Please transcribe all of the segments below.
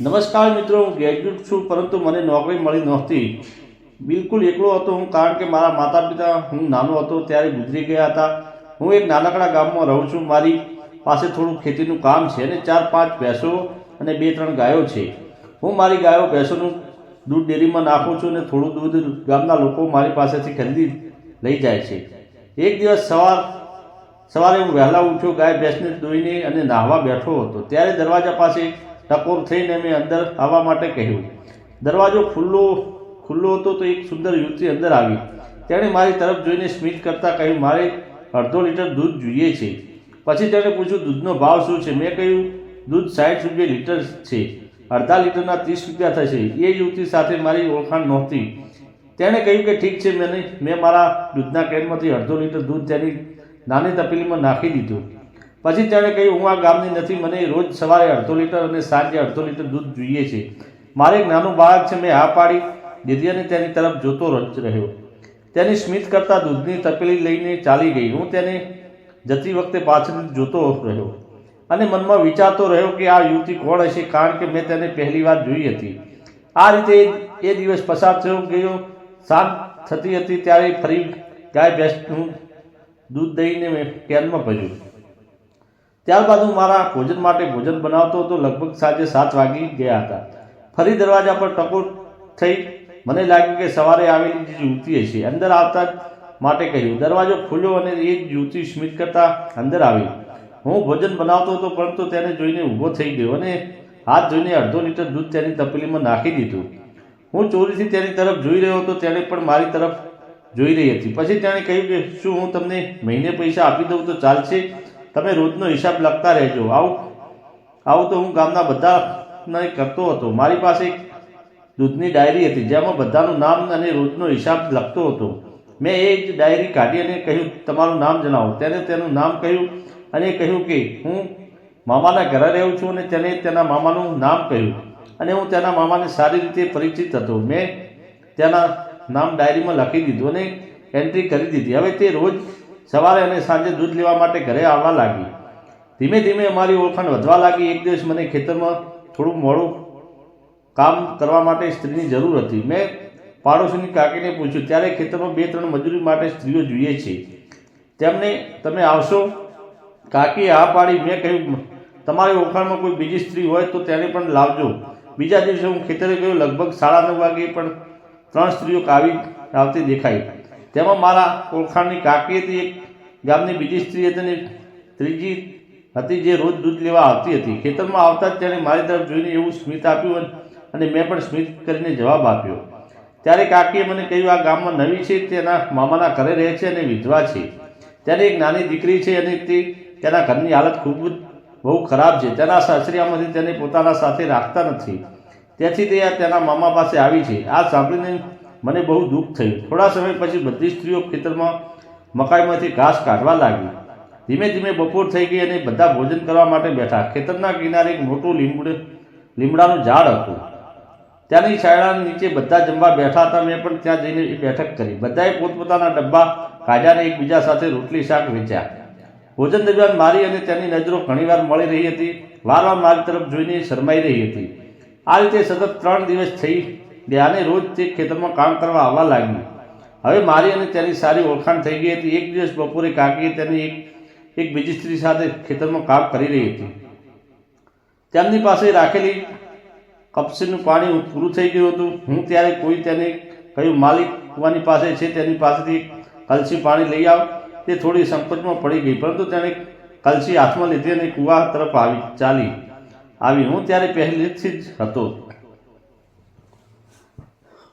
નમસ્કાર મિત્રો, હું ગ્રેજ્યુએટ છું, પરંતુ મને નોકરી મળી નહોતી. બિલકુલ એકલો હતો હું, કારણ કે મારા માતા પિતા હું નાનો હતો, ત્યારે ગુજરી ગયા હતા. હું એક નાનકડા ગામમાં રહું છું. મારી પાસે થોડું ખેતીનું કામ છે અને ચાર પાંચ ભેંસો અને બે ત્રણ ગાયો છે. હું મારી ગાયો ભેંસોનું દૂધ ડેરીમાં નાખું છું અને થોડું દૂધ ગામના લોકો મારી પાસેથી ખરીદી લઈ જાય છે. એક દિવસ સવાર, સવારે હું વહેલા ઉઠ્યો, ગાય ભેંસને દોઈને અને નાહવા બેઠો હતો. ત્યારે દરવાજા પાસે ટકોર થઈને મેં અંદર આવવા માટે કહ્યું. દરવાજો ખુલ્લો ખુલ્લો હતો તો એક સુંદર યુવતી અંદર આવી. તેણે મારી તરફ જોઈને સ્મિત કરતાં કહ્યું, મારે અડધો લીટર દૂધ જોઈએ છે. પછી તેણે પૂછ્યું, દૂધનો ભાવ શું છે? મેં કહ્યું, દૂધ સાઠ રૂપિયા લીટર છે. અડધા લીટરના ત્રીસ રૂપિયા થશે. એ યુવતી સાથે મારી ઓળખાણ નહોતી. તેણે કહ્યું કે ઠીક છે, મેં મેં મારા દૂધના કેનમાંથી અડધો લીટર દૂધ તેની નાની તપેલીમાં નાખી દીધું. પછી તેણે કહ્યું હું આ ગામની નથી, મને રોજ સવારે અડધો લીટર અને સાંજે અડધો લીટર દૂધ જોઈએ છે. મારે એક નાનું બાળક છે, મેં હા પાડી. દીધી અને તેની તરફ જોતો રચ રહ્યો. તેની સ્મિત કરતા દૂધની તપેલી લઈને ચાલી ગઈ. હું તેને જતી વખતે પાછળ જોતો રહ્યો અને મનમાં વિચારતો રહ્યો કે આ યુવતી કોણ હશે, કારણ કે મેં તેને પહેલી વાર જોઈ હતી. આ રીતે એ દિવસ પસાર થયો ગયો. સાંજ થતી હતી ત્યારે ફરી ગાય ભેંસનું દૂધ દઈને મેં કેનમાં ભર્યું. ત્યારબાદ હું મારા ભોજન માટે ભોજન બનાવતો હતો, લગભગ સાંજે સાત વાગી ગયા હતા. ફરી દરવાજા પર ટકોર થઈ મને લાગ્યું કે સવારે આવેલી જે યુવતી હશે, અંદર આવતા માટે કહ્યું. દરવાજો ખુલ્યો અને એક યુવતી સ્મિત કરતા અંદર આવી. હું ભોજન બનાવતો હતો, પરંતુ તેને જોઈને ઊભો થઈ ગયો અને હાથ જોઈને અડધો લીટર દૂધ તેની તપેલીમાં નાખી દીધું. હું ચોરીથી તેની તરફ જોઈ રહ્યો હતો, તેણે પણ મારી તરફ જોઈ રહી હતી. પછી તેણે કહ્યું કે શું હું તમને મહિને પૈસા આપી દઉં તો ચાલશે? તમે રોજનો હિસાબ લખતા રહેજો. આવું આવું તો હું ગામના બધાને કરતો હતો. મારી પાસે એક દૂધની ડાયરી હતી, જેમાં બધાનું નામ અને રોજનો હિસાબ લખતો હતો. મેં એ જ ડાયરી કાઢી અને કહ્યું, તમારું નામ જણાવો. તેને તેનું નામ કહ્યું અને કહ્યું કે, હું મામાના ઘરે રહું છું. અને તેને તેના મામાનું નામ કહ્યું અને હું તેના મામાને સારી રીતે પરિચિત હતો. મેં તેના નામ ડાયરીમાં લખી દીધું અને એન્ટ્રી કરી દીધી. હવે તે રોજ સવારે અને સાંજે દૂધ લેવા માટે ઘરે આવવા લાગી. ધીમે ધીમે અમારી ઓળખાણ વધવા લાગી. એક દિવસ મને ખેતરમાં થોડું મોડું કામ કરવા માટે સ્ત્રીની જરૂર હતી. મેં પાડોશીની કાકીને પૂછ્યું, ત્યારે ખેતરમાં બે ત્રણ મજૂરી માટે સ્ત્રીઓ જોઈએ છે. તેમને તમે આવશો? કાકી હા પાડી. મેં કહ્યું, તમારી ઓળખાણમાં કોઈ બીજી સ્ત્રી હોય તો તેને પણ લાવજો. બીજા દિવસે હું ખેતરે ગયો લગભગ સાડા નવ વાગે પણ ત્રણ સ્ત્રીઓ કાવી, આવતી દેખાઈ. તેમાં મારા ઓળખાણની કાકી હતી, એક ગામની બીજી સ્ત્રી હતી અને ત્રીજી હતી જે રોજ દૂધ લેવા આવતી હતી. ખેતરમાં આવતા જ તેણે મારી તરફ જોઈને એવું સ્મિત આપ્યું અને મેં પણ સ્મિત કરીને જવાબ આપ્યો. ત્યારે કાકીએ મને કહ્યું, આ ગામમાં નવી છે, તેના મામાના ઘરે રહે છે અને વિધવા છે. ત્યારે એક નાની દીકરી છે અને તે તેના ઘરની હાલત ખૂબ જ બહુ ખરાબ છે. તેના સાસરિયામાંથી તેને પોતાના સાથે રાખતા નથી. તેથી તે તેના મામા પાસે આવી છે. આ સાંભળીને મને બહુ દુઃખ થયું. થોડા સમય પછી બધી સ્ત્રીઓ ખેતરમાં મકાઈમાંથી ઘાસ કાઢવા લાગી. ધીમે ધીમે બપોર થઈ ગઈ અને બધા ભોજન કરવા માટે બેઠા. ખેતરના કિનારે એક મોટું લીમડ લીમડાનું ઝાડ હતું. ત્યાંની છાયડાની નીચે બધા જમવા બેઠા હતા. મેં પણ ત્યાં જઈને બેઠક કરી. બધાએ પોતપોતાના ડબ્બા કાઢ્યાને એકબીજા સાથે રોટલી, શાક વેચ્યા. ભોજન દરમિયાન મારી અને તેની નજરો ઘણીવાર મળી રહી હતી. વારવાર મારી તરફ જોઈને શરમાઈ રહી હતી. આ રીતે સતત ત્રણ દિવસ થઈ ગયા અને રોજ તે ખેતરમાં કામ કરવા આવવા લાગ્યું. હવે મારી અને તેની સારી ઓળખાણ થઈ ગઈ હતી. એક દિવસ બપોરે કાકીએ તેની એક એક બીજી સ્ત્રી સાથે ખેતરમાં કામ કરી રહી હતી. તેમની પાસે રાખેલી કપસીનું પાણી પૂરું થઈ ગયું હતું. હું ત્યારે કોઈ તેને કહ્યું, માલિક, કુવાની પાસે છે, તેની પાસેથી કલસી પાણી લઈ આવ. તે થોડી સંકોચમાં પડી ગઈ, પરંતુ તેણે કલસી હાથમાં લીધી અને કુવા તરફ આવી, ચાલી. આવી હું ત્યારે પહેલેથી જ હતો.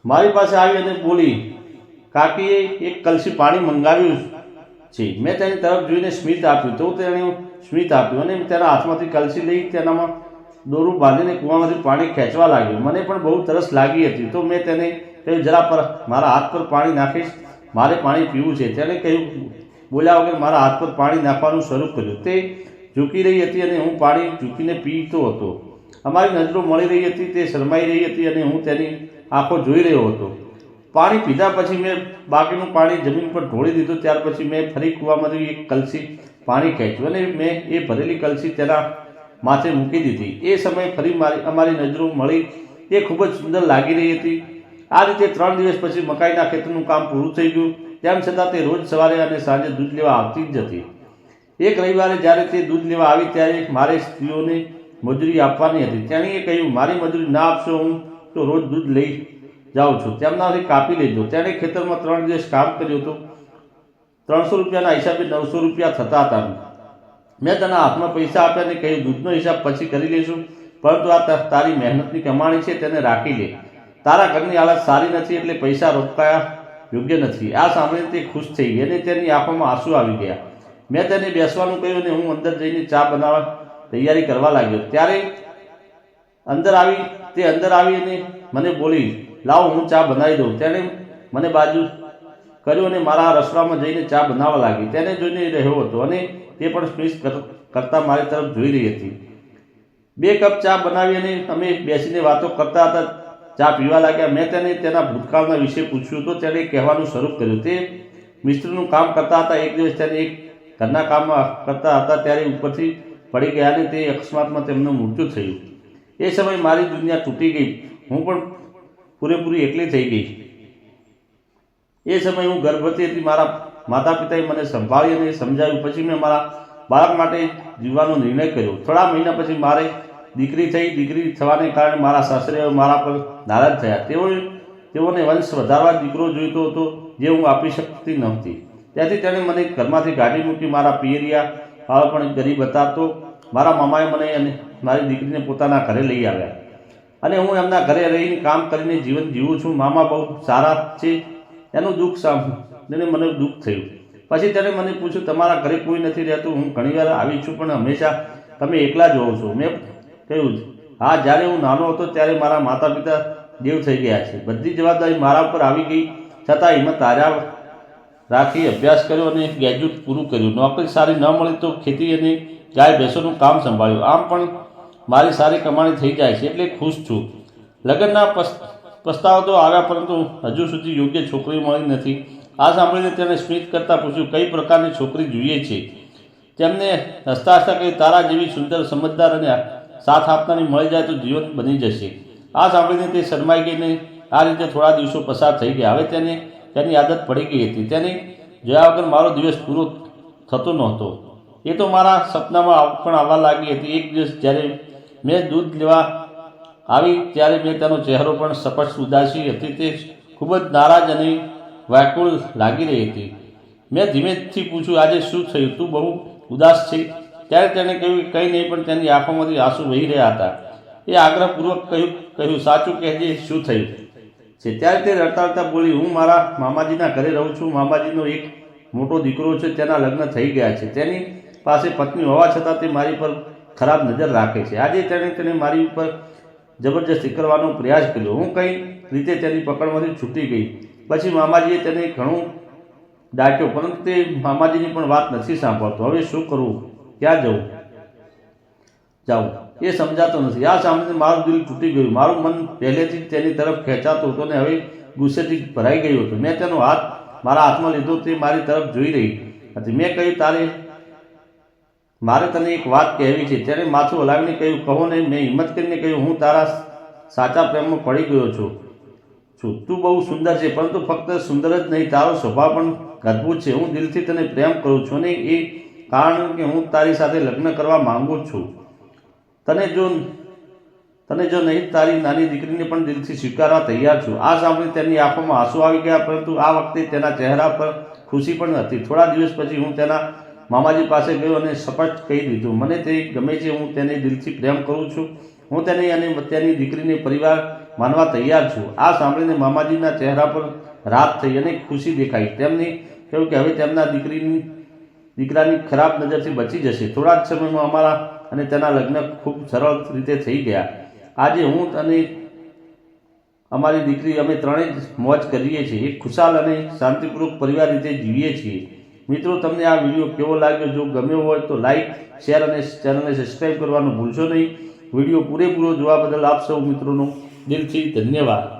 મારી પાસે આવી અને બોલી, કાકીએ એક કલસી પાણી મંગાવ્યું છે. મેં તેની તરફ જોઈને સ્મિત આપ્યું. તો તેણે સ્મિત આપ્યું અને તેના હાથમાંથી કલસી લઈ તેનામાં દોરું બાંધીને કૂવામાંથી પાણી ખેંચવા લાગ્યું. મને પણ બહુ તરસ લાગી હતી. તો મેં તેને કહ્યું, જરા પર મારા હાથ પર પાણી નાખીશ. મારે પાણી પીવું છે. તેણે કહ્યું, બોલ્યા વગર મારા હાથ પર પાણી નાખવાનું શરૂ કર્યું. તે ઝૂકી રહી હતી અને હું પાણી ઝૂકીને પીતો હતો. અમારી નજરો મળી રહી હતી, તે શરમાઈ રહી હતી અને હું તેની આંખો જોઈ રહ્યો હતો. પાણી પીધા પછી મેં બાકીનું પાણી જમીન પર ઢોળી દીધું. ત્યાર પછી મેં ફરી કૂવામાંથી એક કલસી પાણી ખેંચ્યું અને મેં એ ભરેલી કલસી તેના માથે મૂકી દીધી. એ સમયે ફરી મારી અમારી નજરો મળી. એ ખૂબ જ સુંદર લાગી રહી હતી. આ રીતે ત્રણ દિવસ પછી મકાઈના ખેતરનું કામ પૂરું થઈ ગયું. તેમ છતાં તે રોજ સવારે અને સાંજે દૂધ લેવા આવતી જ હતી. એક રવિવારે જ્યારે તે દૂધ લેવા આવી ત્યારે મારે સ્ત્રીઓને મજૂરી આપવાની હતી. તેણીએ કહ્યું, મારી મજૂરી ના આપશો હું. તો રોજ દૂધ લઈ જાઉં છું. તેમનાથી કાપી લેજો. તેણે ખેતરમાં ત્રણ દિવસ કામ કર્યું હતું. ત્રણસો રૂપિયાના હિસાબે નવસો રૂપિયા થતા હતા. મેં તેના હાથમાં પૈસા આપ્યા અને કહ્યું, દૂધનો હિસાબ પછી કરી લઈશું. પરંતુ આ તારી મહેનતની કમાણી છે, તેને રાખી લે. તારા ઘરની હાલત સારી નથી એટલે પૈસા રોકાયા યોગ્ય નથી. આ સાંભળીને તે ખુશ થઈ ગઈ અને તેની આંખોમાં આંસુ આવી ગયા. મેં તેને બેસવાનું કહ્યું અને હું અંદર જઈને ચા બનાવવા તૈયારી કરવા લાગ્યો. ત્યારે અંદર આવી તે અંદર આવી અને મને બોલી, લાવો, હું ચા બનાવી દઉં. તેણે મને બાજુ કર્યું અને મારા રસોડામાં જઈને ચા બનાવવા લાગી. તેને જોઈને રહ્યો હતો અને તે પણ સ્પીચ કર- કરતા મારી તરફ જોઈ રહી હતી. બે કપ ચા બનાવી અને અમે બેસીને વાતો કરતા હતા. ચા પીવા લાગ્યા. મેં તેને તેના ભૂતકાળના વિશે પૂછ્યું તો તેણે કહેવાનું શરૂ કર્યું. તે મિસ્ત્રીનું કામ કરતા હતા. એક દિવસ તેને એક ઘરના કામમાં કરતા હતા. ત્યારે ઉપરથી પડી ગયા અને તે અકસ્માતમાં તેમનું મૃત્યુ થયું. એ સમયે મારી દુનિયા તૂટી ગઈ. હું પણ પૂરેપૂરી એકલી થઈ ગઈ. એ સમયે હું ગર્ભવતી હતી, મારા માતા પિતાએ મને સંભાળી અને સમજાવ્યું. પછી મેં મારા બાળક માટે જીવવાનો નિર્ણય કર્યો. થોડા મહિના પછી મારે દીકરી થઈ. દીકરી થવાને કારણે મારા સાસરે મારા પર નારાજ થયા. તેઓએ, તેઓને વંશ વધારવા દીકરો જોઈતો હતો, જે હું આપી શકતી નહોતી. ત્યાંથી તેણે મને ઘરમાંથી ગાડી મૂકી. મારા પિયરિયા બાળપણ પણ ગરીબ હતા તો મારા મામાએ મને અને મારી દીકરીને પોતાના ઘરે લઈ આવ્યા. અને હું એમના ઘરે રહીને કામ કરીને જીવન જીવું છું. મામા બહુ સારા છે, એનું દુઃખ સાંભળીને મને દુઃખ થયું. પછી ત્યારે મને પૂછ્યું, તમારા ઘરે કોઈ નથી રહેતું? હું ઘણીવાર આવી છું, પણ હંમેશા તમે એકલા જ હોવ છો. મેં કહ્યું, હા, જ્યારે હું નાનો હતો ત્યારે મારા માતા પિતા દેવ થઈ ગયા છે. બધી જવાબદારી મારા ઉપર આવી ગઈ. છતાં હિંમત હાર્યા રાખી અભ્યાસ કર્યો અને ગ્રેજ્યુએટ પૂરું કર્યું. નોકરી સારી ન મળે તો ખેતી અને ગાય ભેંસોનું કામ સંભાળ્યું. આમ પણ મારી સારી કમાણી થઈ જાય છે એટલે ખુશ છું. લગ્નના પસ- પસ્તાવા તો આવ્યા, પરંતુ હજુ સુધી યોગ્ય છોકરી મળી નથી. આ સાંભળીને તેણે સ્મિત કરતાં પૂછ્યું, કઈ પ્રકારની છોકરી જોઈએ છે? તેમને હસતા હસતા કહી તારા જેવી સુંદર, સમજદાર અને સાથ આપનારી મળી જાય તો જીવન બની જશે. આ સાંભળીને તે શરમાઈ ગઈને આ રીતે થોડા દિવસો પસાર થઈ ગયા. હવે તેને તેની આદત પડી ગઈ હતી. તેને જોયા વગર મારો દિવસ પૂરો થતો નહોતો. એ તો મારા સપનામાં પણ આવવા લાગી હતી. એક દિવસ જ્યારે મેં દૂધ લેવા આવી, ત્યારે મેં તેનો ચહેરો પણ સપટ ઉદાસી હતી. તે ખૂબ જ નારાજ અને વ્યાકુળ લાગી રહી હતી. મેં ધીમેથી પૂછ્યું, આજે શું થયું? તું બહુ ઉદાસ છે. ત્યારે તેણે કહ્યું, કંઈ નહીં, પણ તેની આંખોમાંથી આંસુ વહી રહ્યા હતા. એ આગ્રહપૂર્વક કહ્યું કહ્યું, સાચું કહેજે, શું થયું? છે. ત્યારે તે રડતા રડતા બોલી, હું મારા મામાજીના ઘરે રહું છું. મામાજીનો એક મોટો દીકરો છે. તેના લગ્ન થઈ ગયા છે. તેની પાસે પત્ની હોવા છતાં તે મારી પર ખરાબ નજર રાખે છે. આજે તેણે તેને મારી ઉપર જબરજસ્તી કરવાનો પ્રયાસ કર્યો. હું કઈ રીતે તેની પકડમાંથી છૂટી ગઈ? પછી મામાજીએ તેને ઘણું દાટ્યો પરંતુ તે મામાજીની પણ વાત નથી સાંભળતો. હવે શું કરવું? ક્યાં જવું? જાઉં. એ સમજાતો નથી. આ સાંભળીને મારું દિલ તૂટી ગયું. મારું મન પહેલેથી તેની તરફ ખેંચાતું હતું અને હવે ગુસ્સેથી ભરાઈ ગયું હતું. મેં તેનો હાથ મારા હાથમાં લીધો. તે મારી તરફ જોઈ રહી હતી. મેં કહ્યું, તારે મારે તને એક વાત કહેવી છે. ત્યારે માથું હલાવીને કહ્યું, કહો ને મેં હિંમત કરીને કહ્યું, હું તારા સાચા પ્રેમમાં પડી ગયો છું. છું. તું બહુ સુંદર છે, પરંતુ ફક્ત સુંદર જ નહીં, તારો સ્વભાવ પણ અદ્ભુત છે. હું દિલથી તને પ્રેમ કરું છું અને એ કારણ કે હું તારી સાથે લગ્ન કરવા માંગુ છું. તને જો તને જો નહીં, તારી નાની દીકરીને પણ દિલથી સ્વીકારવા તૈયાર છું. આ સાંભળી તેની આંખોમાં આંસુ આવી ગયા, પરંતુ આ વખતે તેના ચહેરા પર ખુશી પણ હતી. થોડા દિવસ પછી હું તેના મામાજી પાસે ગયો અને સ્પષ્ટ કહી દીધું. મને તે ગમે છે, હું તેને દિલથી પ્રેમ કરું છું. હું તેને અને તેની દીકરીને પરિવાર માનવા તૈયાર છું. આ સાંભળીને મામાજીના ચહેરા પર રાત થઈ અને ખુશી દેખાઈ. તેમને કહ્યું કે, હવે તેમના દીકરીની, દીકરાની ખરાબ નજરથી બચી જશે. થોડા જ સમયમાં અમારા અને તેના લગ્ન ખૂબ સરળ રીતે થઈ ગયા. આજે હું અને અમારી દીકરી અમે ત્રણેય મોજ કરીએ છીએ. એક ખુશાલ અને શાંતિપૂર્વક પરિવાર રીતે જીવીએ છીએ. મિત્રો, તમને આ વીડિયો કેવો લાગ્યો? જો ગમ્યો હોય તો લાઈક શેર અને ચેનલને સબસ્ક્રાઈબ કરવાનું ભૂલશો નહીં. વીડિયો પૂરેપૂરો જોવા બદલ આપ સૌ મિત્રોનો દિલથી ધન્યવાદ.